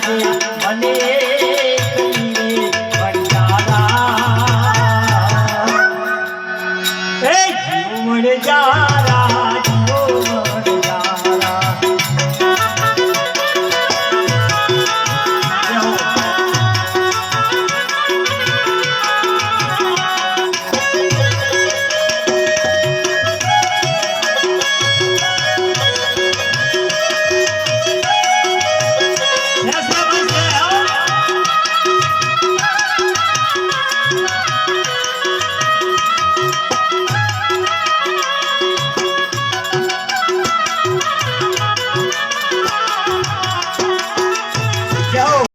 તારે મને